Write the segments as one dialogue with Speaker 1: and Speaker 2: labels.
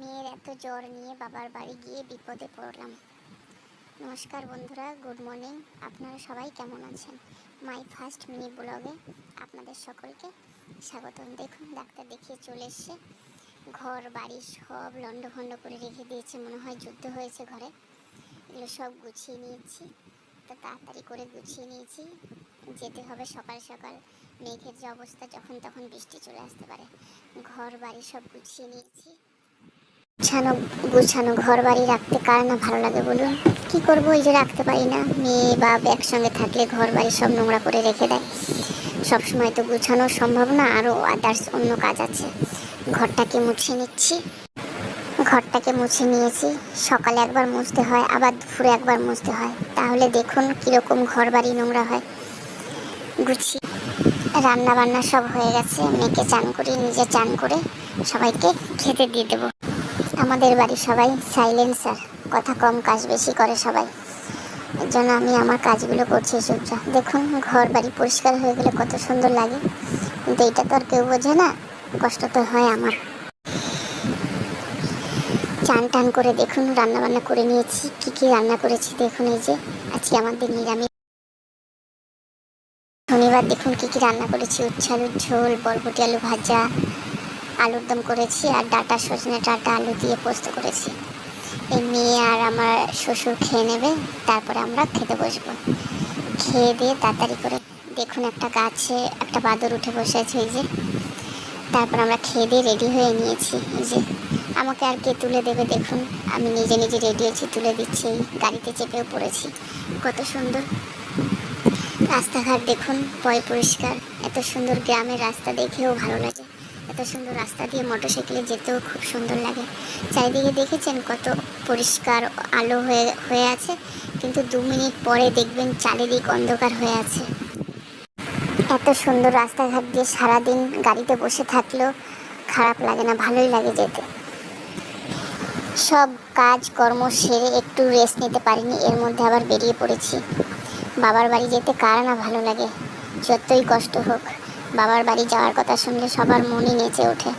Speaker 1: মেয়ের এত জ্বর নিয়ে বাবার বাড়ি গিয়ে বিপদে পড়লাম। নমস্কার বন্ধুরা, গুড মর্নিং। আপনারা সবাই কেমন আছেন? মাই ফার্স্ট মিনি ব্লগে আপনাদের সকলকে স্বাগতম। দেখুন, ডাক্তার দেখিয়ে চলে এসছে। ঘর, বাড়ি সব লণ্ডভণ্ড করে রেখে দিয়েছে। মনে হয় যুদ্ধ হয়েছে ঘরে। এগুলো সব গুছিয়ে নিয়েছি। তো তাড়াতাড়ি করে গুছিয়ে নিয়েছি। যেতে হবে সকাল সকাল। মেঘের যে অবস্থা, যখন তখন বৃষ্টি চলে আসতে পারে। ঘর, বাড়ি সব গুছিয়ে নিয়েছি। গুছানো গুছানো ঘর বাড়ি রাখতে কার না ভালো লাগে বলুন? কি করব এই যে রাখতে পারি না? মেয়ে বা একসঙ্গে থাকলে ঘর বাড়ি সব নোংরা করে রেখে দেয়। সব সময় তো গুছানো সম্ভব না আরও আদার্স অন্য কাজ আছে। ঘরটাকে মুছে নিচ্ছি। ঘরটাকে মুছে নিয়েছি। সকালে একবার মুছতে হয়, আবার দুপুরে একবার মুছতে হয়। তাহলে দেখুন কীরকম ঘর বাড়ি নোংরা হয়। গুছি। রান্না বান্না সব হয়ে গেছে। মেয়েকে চান করে, নিজে চান করে সবাইকে খেতে দিয়ে দেবো। আমাদের বাড়ির সবাই সাইলেন্সার কথা কম, কাজ বেশি করে সবাই। এর জন্য আমি আমার কাজগুলো করছি চুপচাপ দেখুন, ঘর বাড়ি পরিষ্কার হয়ে গেলে কত সুন্দর লাগে। কিন্তু এইটা তো আর কেউ বোঝে না। কষ্ট তো হয় আমার। চান টান করে দেখুন রান্না বান্না করে নিয়েছি। কি কি রান্না করেছি দেখুন এই যে, আজকে আমাদের নিরামিষ। শনিবার দেখুন কি কি রান্না করেছি। উচ্ছে আলুর ঝোল, বরবটি, আলু ভাজা। আলুর দম করেছি আর ডাটা সজনে ডাটা আলু দিয়ে পোস্ত করেছি। এই মেয়ে আর আমার শ্বশুর খেয়ে নেবে, তারপরে আমরা খেতে বসবো। খেয়ে দিয়ে তাড়াতাড়ি করে দেখুন একটা গাছে একটা বাদর উঠে বসে আছে এই যে। তারপর আমরা খেয়ে দিয়ে রেডি হয়ে নিয়েছি এই যে। আমাকে আর কে তুলে দেবে দেখুন, আমি নিজে নিজে রেডি হয়েছি, তুলে দিচ্ছি, গাড়িতে চেপেও পড়েছি। কত সুন্দর। রাস্তাঘাট দেখুন, পয় পরিষ্কার। এত সুন্দর গ্রামের রাস্তা দেখেও ভালো লাগে। এত সুন্দর রাস্তা দিয়ে মোটরসাইকেলে যেতেও খুব সুন্দর লাগে। চারিদিকে দেখেছেন কত পরিষ্কার আলো হয়ে হয়ে আছে, কিন্তু দু মিনিট পরে দেখবেন চারিদিক অন্ধকার হয়ে আছে। এত সুন্দর রাস্তাঘাট দিয়ে সারাদিন গাড়িতে বসে থাকলেও খারাপ লাগে না, ভালোই লাগে যেতে। সব কাজ, কর্ম সেরে একটু রেস্ট নিতে পারিনি, এর মধ্যে আবার বেরিয়ে পড়েছি। বাবার বাড়ি যেতে কার না ভালো লাগে, যতই কষ্ট হোক। বাবার বাড়ি যাওয়ার কথা শুনলে সবার মনই নেচে ওঠে।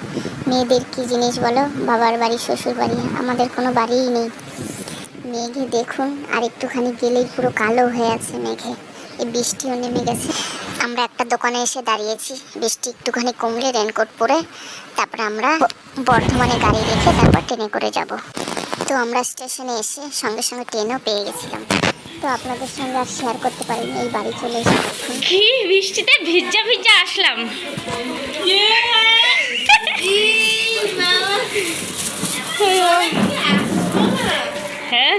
Speaker 1: মেয়েদের কি জিনিস বলো? বাবার বাড়ি, শ্বশুর বাড়ি, আমাদের কোনো বাড়িই নেই। মেঘে দেখুন, আর একটুখানি গেলেই পুরো কালো হয়ে আছে মেঘে। এই বৃষ্টিও নেমে গেছে। আমরা একটা দোকানে এসে দাঁড়িয়েছি। বৃষ্টি একটুখানি কমলে রেনকোট পরে তারপরে আমরা বর্ধমানে গাড়ি রেখে তারপর ট্রেনে করে যাব। তো আমরা স্টেশনে এসে সঙ্গে সঙ্গে ট্রেনও পেয়ে গেছিলাম। তো আপনাদের সঙ্গে আর শেয়ার করতে পারিনি এই বাড়ি চলে এসে দেখুন
Speaker 2: কি বৃষ্টিতে ভিজা ভিজা আসলাম। হ্যাঁ?